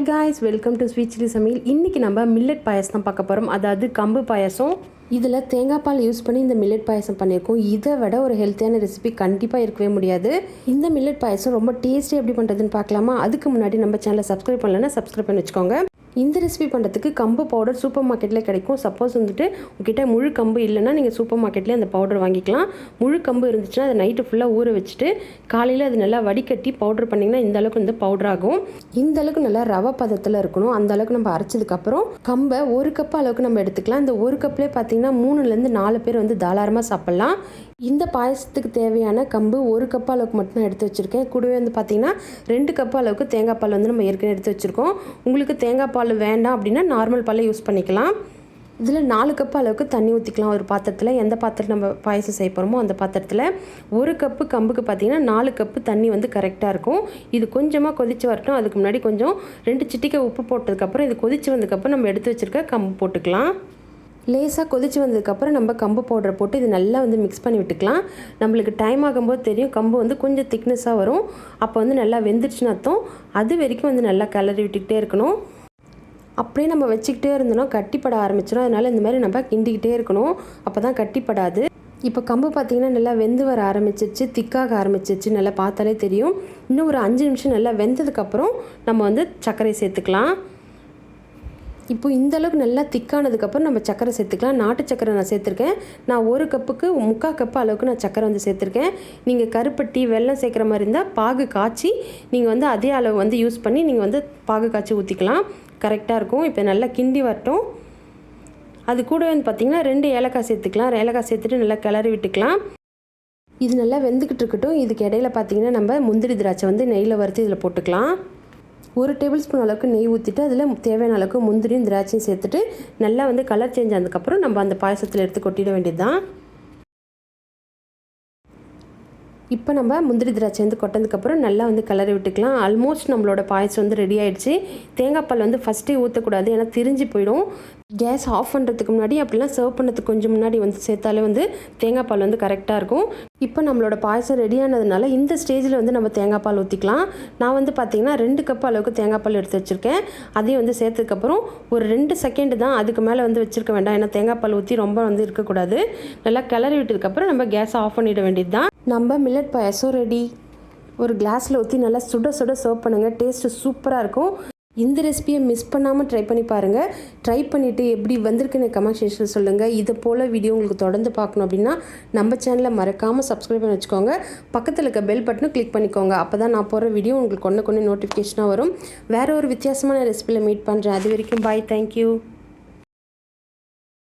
Hi guys welcome to sweet chilli சமையல் இன்றைக்கி நம்ம மில்லட் பாயசம் தான் பார்க்க போகிறோம் அதாவது கம்பு பாயாசம். இதில் தேங்காய் பால் யூஸ் பண்ணி இந்த மில்லட் பாயசம் பண்ணியிருக்கோம். இதை விட ஒரு ஹெல்த்தியான ரெசிபி கண்டிப்பாக இருக்கவே முடியாது. இந்த மில்லட் பாயாசம் ரொம்ப டேஸ்டி எப்படி பண்ணுறதுன்னு பார்க்கலாமா? அதுக்கு முன்னாடி நம்ம சேனலை சப்ஸ்கிரைப் பண்ணலன்னா சப்ஸ்கிரைப் பண்ணி வச்சுக்கோங்க. இந்த ரெசிபி பண்ணுறதுக்கு கம்பு பவுடர் சூப்பர் மார்க்கெட்டில் கிடைக்கும். சப்போஸ் வந்துட்டு உங்ககிட்ட முழு கம்பு இல்லைன்னா நீங்கள் சூப்பர் மார்க்கெட்லேயே அந்த பவுடர் வாங்கிக்கலாம். முழு கம்பு இருந்துச்சுன்னா அதை நைட்டு ஃபுல்லாக ஊற வச்சுட்டு காலையில் அது நல்லா வடிகட்டி பவுடர் பண்ணிங்கன்னா இந்த அளவுக்கு வந்து பவுடர் ஆகும். இந்த அளவுக்கு நல்லா ரவை பதத்தில் இருக்கணும். அந்த அளவுக்கு நம்ம அரைச்சதுக்கப்புறம் கம்பை ஒரு கப் அளவுக்கு நம்ம எடுத்துக்கலாம். இந்த ஒரு கப்லேயே பார்த்தீங்கன்னா மூணுலேருந்து நாலு பேர் வந்து தாராளமாக சாப்பிட்லாம். இந்த பாயசத்துக்கு தேவையான கம்பு ஒரு கப் அளவுக்கு மட்டும் நான் எடுத்து வச்சுருக்கேன். கூடவே வந்து பார்த்தீங்கன்னா ரெண்டு கப் அளவுக்கு தேங்காய் பால் வந்து நம்ம ஏற்கனவே எடுத்து வச்சுருக்கோம். உங்களுக்கு தேங்காய் பால் வேண்டாம் அப்படின்னா நார்மல் பாலை யூஸ் பண்ணிக்கலாம். இதில் நாலு கப் அளவுக்கு தண்ணி ஊற்றிக்கலாம் ஒரு பாத்திரத்தில். எந்த பாத்திரத்தில் நம்ம பாயசம் செய்ய போகிறோமோ அந்த பாத்திரத்தில். ஒரு கப்பு கம்புக்கு பார்த்தீங்கன்னா நாலு கப்பு தண்ணி வந்து கரெக்டாக இருக்கும். இது கொஞ்சமாக கொதித்து வரட்டும். அதுக்கு முன்னாடி கொஞ்சம் ரெண்டு சிட்டிக்கை உப்பு போட்டதுக்கப்புறம் இது கொதித்து வந்ததுக்கப்புறம் நம்ம எடுத்து வச்சுருக்க கம்பு போட்டுக்கலாம். லேசாக கொதிச்சு வந்ததுக்கப்புறம் நம்ம கம்பு பவுடரை போட்டு இது நல்லா வந்து மிக்ஸ் பண்ணி விட்டுக்கலாம். நம்மளுக்கு டைம் ஆகும்போது தெரியும் கம்பு வந்து கொஞ்சம் திக்னஸாக வரும். அப்போ வந்து நல்லா வெந்துருச்சுன்னு அர்த்தம். அது வரைக்கும் வந்து நல்லா கிளறி விட்டுக்கிட்டே இருக்கணும். அப்படியே நம்ம வச்சுக்கிட்டே இருந்தோம்னா கட்டிப்பட ஆரம்பிச்சிடும் அதனால் இந்த மாதிரி நம்ம கிண்டிக்கிட்டே இருக்கணும். அப்போ தான் கட்டிப்படாது. இப்போ கம்பு பார்த்திங்கன்னா நல்லா வெந்து வர ஆரம்பிச்சிருச்சு. திக்காக ஆரம்பிச்சிருச்சு. நல்லா பார்த்தாலே தெரியும். இன்னும் ஒரு அஞ்சு நிமிஷம் நல்லா வெந்ததுக்கப்புறம் நம்ம வந்து சர்க்கரை சேர்த்துக்கலாம். இப்போ இந்த அளவுக்கு நல்லா திக்கானதுக்கப்புறம் நம்ம சக்கரை சேர்த்துக்கலாம். நாட்டு சக்கரை நான் சேர்த்துருக்கேன். நான் ஒரு கப்புக்கு முக்கால் கப்பு அளவுக்கு நான் சக்கரை வந்து சேர்த்துருக்கேன். நீங்கள் கருப்பட்டி வெல்லம் சேர்க்குற மாதிரி இருந்தால் பாகு காய்ச்சி நீங்கள் வந்து அதே அளவு வந்து யூஸ் பண்ணி நீங்கள் வந்து பாகு காய்ச்சி ஊற்றிக்கலாம் கரெக்டாக இருக்கும். இப்போ நல்லா கிண்டி வரட்டும். அது கூட வந்து பார்த்திங்கன்னா ரெண்டு ஏலக்காய் சேர்த்துக்கலாம். ஏலக்காய் சேர்த்துட்டு நல்லா கிளறி விட்டுக்கலாம். இது நல்லா வெந்துக்கிட்டு இருக்கட்டும். இதுக்கு இடையில பார்த்தீங்கன்னா நம்ம முந்திரி திராட்சை வந்து நெய்யில் வறுத்து இதில் போட்டுக்கலாம். ஒரு டேபிள் ஸ்பூன் அளவுக்கு நெய் ஊற்றிட்டு அதில் தேவையான அளவுக்கு முந்திரியும் திராட்சையும் சேர்த்துட்டு நல்லா வந்து கலர் சேஞ்ச் ஆனதுக்கப்புறம் நம்ம அந்த பாயசத்தில் எடுத்து கொட்டிட வேண்டியது தான் இப்போ நம்ம முந்திரி திராட்சை வந்து கொட்டதுக்கப்புறம் நல்லா வந்து கலரி விட்டுக்கலாம். ஆல்மோஸ்ட் நம்மளோட பாயசம் வந்து ரெடி ஆகிடுச்சு தேங்காய் பால் வந்து ஃபஸ்ட்டே ஊற்றக்கூடாது ஏன்னா திரிஞ்சு போயிடும். கேஸ் ஆஃப் பண்ணுறதுக்கு முன்னாடி அப்படிலாம் சர்வ் பண்ணுறதுக்கு கொஞ்சம் முன்னாடி வந்து சேர்த்தாலே வந்து தேங்காய் பால் வந்து கரெக்டாக இருக்கும். இப்போ நம்மளோட பாயசம் ரெடியானதுனால இந்த ஸ்டேஜில் வந்து நம்ம தேங்காய் பால் ஊற்றிக்கலாம் நான் வந்து பார்த்திங்கன்னா ரெண்டு கப் அளவுக்கு தேங்காய் பால் எடுத்து வச்சுருக்கேன். அதையும் வந்து சேர்த்ததுக்கப்புறம் ஒரு ரெண்டு செகண்டு தான் அதுக்கு மேலே வந்து வச்சுருக்க வேண்டாம். ஏன்னா தேங்காய் பால் ஊற்றி ரொம்ப வந்து இருக்கக்கூடாது. நல்லா கிளறி விட்டதுக்கப்புறம் நம்ம கேஸை ஆஃப் பண்ணிட வேண்டியது தான் நம்ம மில்லட் பாயசம் ரெடி ஒரு கிளாஸில் ஊற்றி நல்லா சுட சுட சர்வ் பண்ணுங்கள் டேஸ்ட்டு சூப்பராக இருக்கும். இந்த ரெசிபியை மிஸ் பண்ணாமல் ட்ரை பண்ணி பாருங்கள் ட்ரை பண்ணிவிட்டு எப்படி வந்திருக்குன்னு கமெண்ட் செக்ஷனில் சொல்லுங்கள் இதை போல் வீடியோ உங்களுக்கு தொடர்ந்து பார்க்கணும் அப்படின்னா நம்ம சேனலை மறக்காமல் சப்ஸ்கிரைப் பண்ணி வச்சுக்கோங்க. பக்கத்தில் இருக்க பெல் பட்டனும் கிளிக் பண்ணிக்கோங்க. அப்போ தான் நான் போகிற வீடியோ உங்களுக்கு கொண்டு கொண்டு நோட்டிஃபிகேஷனாக வரும். வேறு ஒரு வித்தியாசமான ரெசிபியில் மீட் பண்ணுறேன் அது வரைக்கும் பாய் தேங்க்யூ